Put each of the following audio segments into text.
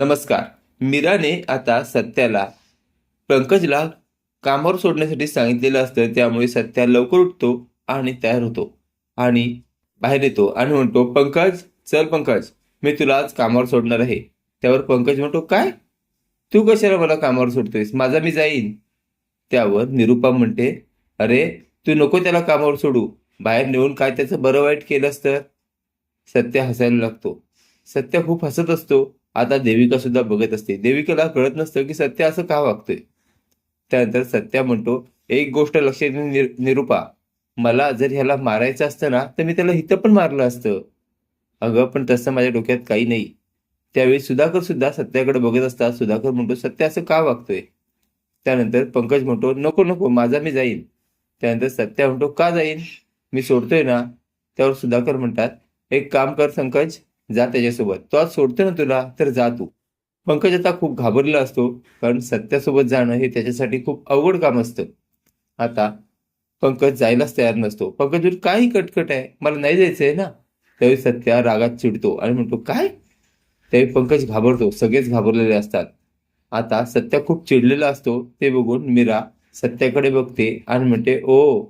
नमस्कार. मीराने आता सत्याला पंकजला कामावर सोडण्यासाठी सांगितलेलं असतं. त्यामुळे सत्या लवकर उठतो आणि तयार होतो आणि बाहेर येतो आणि म्हणतो पंकज चल पंकज मी तुला आज कामावर सोडणार आहे. त्यावर पंकज म्हणतो काय? तू कशाला मला कामावर सोडतोयस? माझा मी जाईन. त्यावर निरुपा म्हणते अरे तू नको त्याला कामावर सोडू. बाहेर नेऊन काय त्याचं बरं वाईट केलंस तर? सत्य हसायला लागतो. सत्य खूप हसत असतो. आता देविका सुद्धा बघत असते. देविकेला कळत नसतं की सत्य असं का वागतोय? त्यानंतर सत्या म्हणतो एक गोष्ट लक्षात घे निर- निरुपा. मला जर ह्याला मारायचं असतं ना तर मी त्याला हिथं पण मारलं असतं. अगं पण तसं माझ्या डोक्यात काही नाही. त्यावेळी सुधाकर सुद्धा सत्याकडे बघत असतात. सुधाकर म्हणतो सत्य असं का वागतोय? त्यानंतर पंकज म्हणतो नको नको माझा मी जाईन. त्यानंतर सत्या म्हणतो का जाईन? मी सोडतोय ना? त्यावर सुधाकर म्हणतात एक काम कर संकज. जा त्याच्यासोबत. तो आज सोडतो ना तुला तर जा तू. पंकज आता खूप घाबरलेला असतो कारण सत्यासोबत जाणं हे त्याच्यासाठी खूप अवघड काम असतं. आता पंकज जायलाच तयार नसतो. पंकज काही कटकट आहे मला नाही जायचंय ना. त्यावेळी सत्या रागात चिडतो आणि म्हणतो काय? त्यावेळी पंकज घाबरतो सगळेच घाबरलेले असतात. आता सत्या खूप चिडलेला असतो ते बघून मीरा सत्याकडे बघते आणि म्हणते ओ.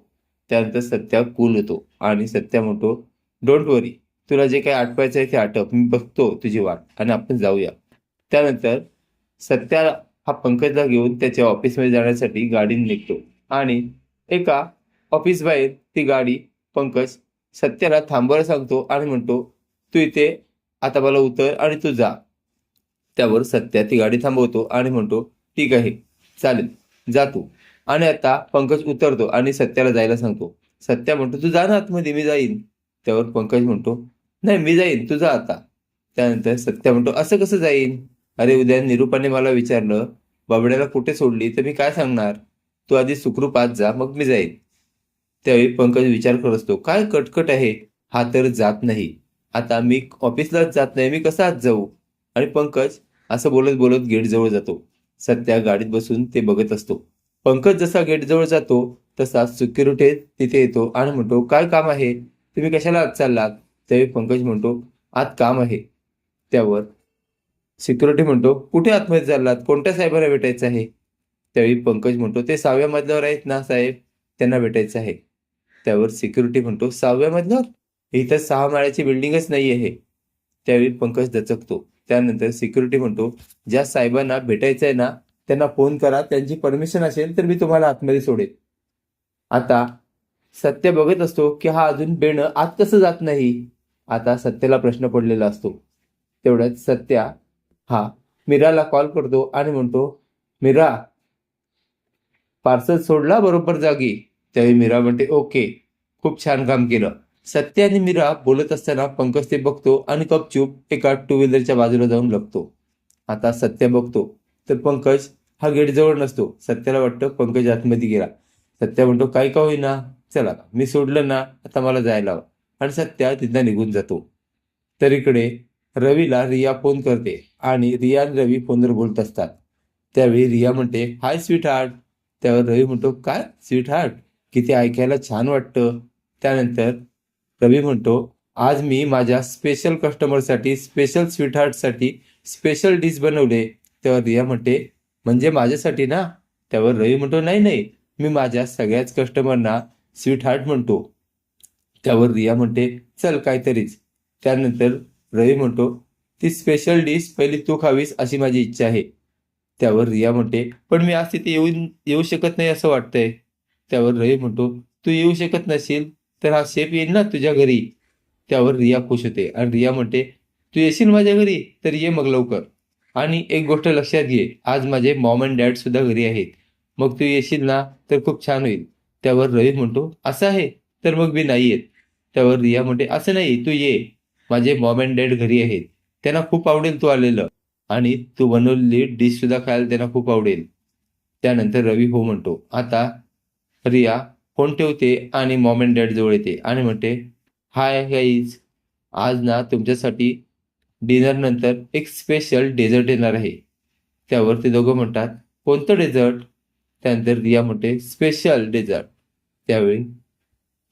त्यानंतर सत्या कूल होतो आणि सत्या म्हणतो डोंट वरी तुला जे काही आटवायचं आहे ते आटप मी बघतो तुझी वाट आणि आपण जाऊया. त्यानंतर सत्या हा पंकजला घेऊन त्याच्या ऑफिसमध्ये जाण्यासाठी गाडीने निघतो आणि एका ऑफिस बाहेर ती गाडी पंकज सत्याला थांबवायला सांगतो आणि म्हणतो तू इथे आता मला उतर आणि तू जा. त्यावर सत्या ती गाडी थांबवतो आणि म्हणतो ठीक आहे चालेल जा तू. आणि आता पंकज उतरतो आणि सत्याला जायला सांगतो. सत्या म्हणतो तू जा ना आतमध्ये मी जाईन. त्यावर पंकज म्हणतो नाही मी जाईन तुझा आता. त्यानंतर सत्या म्हणतो असं कसं जाईन? अरे उद्या निरूपाने मला विचारलं बाबड्याला कुठे सोडली तर मी काय सांगणार? तू आधी सुखरूप आत जा मग मी जाईन. त्यावेळी पंकज विचार करत असतो काय कटकट आहे? हा तर जात नाही. आता मी ऑफिसलाच जात नाही मी कसा आत जाऊ? आणि पंकज असं बोलत बोलत गेट जवळ जातो. सत्या गाडीत बसून ते बघत असतो. पंकज जसा गेटजवळ जातो तसा सिक्युरिटी तिथे येतो आणि म्हणतो काय काम आहे? तुम्ही कशाला आत चाललात? त्यावेळी पंकज म्हणतो आत काम आहे. त्यावर सिक्युरिटी म्हणतो कुठे आतमध्ये चाललात? कोणत्या साहेबांना भेटायचं आहे? त्यावेळी पंकज म्हणतो ते सहाव्या मजल्यावर आहेत ना साहेब? त्यांना भेटायचं आहे. त्यावर सिक्युरिटी म्हणतो सहाव्या मजल्यावर इथं सहा माळ्याची बिल्डिंगच नाही आहे त्यावेळी पंकज दचकतो. त्यानंतर सिक्युरिटी म्हणतो ज्या साहेबांना भेटायचं आहे ना त्यांना फोन करा. त्यांची परमिशन असेल तर मी तुम्हाला आतमध्ये सोडेन. आता सत्य बघत असतो की हा अजून बेणं आत कसं जात नाही? आता सत्याला प्रश्न पडलेला असतो. तेवढ्यात सत्या हा मीराला कॉल करतो आणि म्हणतो मीरा पार्सल सोडला बरोबर जागी. त्यावेळी मीरा म्हणते ओके खूप छान काम केलं. सत्य आणि मीरा बोलत असताना पंकज ते बघतो आणि कपचूप एका टू व्हीलरच्या बाजूला जाऊन लपतो आता सत्य बघतो. तर पंकज हा गेट जवळ नसतो. सत्याला वाटतं पंकज आतमध्ये गेला. सत्या म्हणतो काय का होईना चला मी सोडलं ना आता मला जायला हवं. आणि सत्या तिथं निघून जातो. तर इकडे रवीला रिया फोन करते आणि रिया आणि रवी फोनवर बोलत असतात. त्यावेळी रिया म्हणते हाय स्वीट हार्ट त्यावर रवी म्हणतो काय स्वीट हार्ट किती ऐकायला छान वाटतं. त्यानंतर रवी म्हणतो आज मी माझ्या स्पेशल कस्टमरसाठी स्पेशल स्वीट हार्टसाठी स्पेशल डिश बनवले. तेव्हा रिया म्हणते म्हणजे माझ्यासाठी ना? त्यावर रवी म्हणतो नाही नाही. मी माझ्या सगळ्याच कस्टमरना स्वीट हार्ट म्हणतो. त्यावर रिया म्हणते चल काहीतरीच. त्यानंतर रवी म्हणतो ती स्पेशल डिश पहिली तू खावीस अशी माझी इच्छा आहे. त्यावर रिया म्हणते पण मी आज तिथे येऊन येऊ शकत नाही असं वाटतंय. त्यावर रवी म्हणतो तू येऊ शकत नसेल तर हा शेफ येईल ना तुझ्या घरी. त्यावर रिया खुश होते आणि रिया म्हणते तू येशील माझ्या घरी तर ये मग लवकर. आणि एक गोष्ट लक्षात घे आज माझे मॉम अँड डॅड सुद्धा घरी आहेत. मग तू येशील ना तर खूप छान होईल. त्यावर रवी म्हणतो असं आहे तर मग मी नाही येत. त्यावर रिया म्हणते असं नाही तू ये. माझे मॉम अँड डॅड घरी आहेत. त्यांना खूप आवडेल तू आलेलं. आणि तू बनवलेली डिश सुद्धा खायला त्यांना खूप आवडेल. त्यानंतर रवी हो म्हणतो आता रिया फोन ठेवते आणि मॉम अँड डॅड जवळ येते. आणि म्हणते हाय गाईज आज ना तुमच्यासाठी डिनर नंतर एक स्पेशल डेझर्ट येणार आहे. त्यावर ते दोघं म्हणतात कोणतं डेझर्ट त्यानंतर रिया म्हणते स्पेशल डेझर्ट त्यावेळी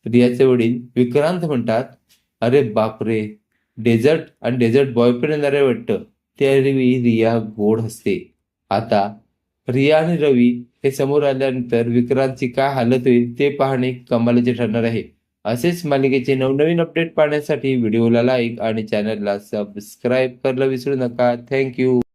रियाचे वडील विक्रांत म्हणतात अरे बापरे डेझर्ट आणि डेझर्ट बॉयफ्रेंड येणार वाटतं. त्यावेळी रिया गोड हसते. आता रिया आणि रवी हे समोर आल्यानंतर विक्रांतची काय हालत होईल ते पाहणे कमालीचे ठरणार आहे. असेच मालिकेचे नवनवीन अपडेट पाहण्यासाठी व्हिडिओला लाईक आणि चॅनलला सबस्क्राईब करायला विसरू नका. थँक्यू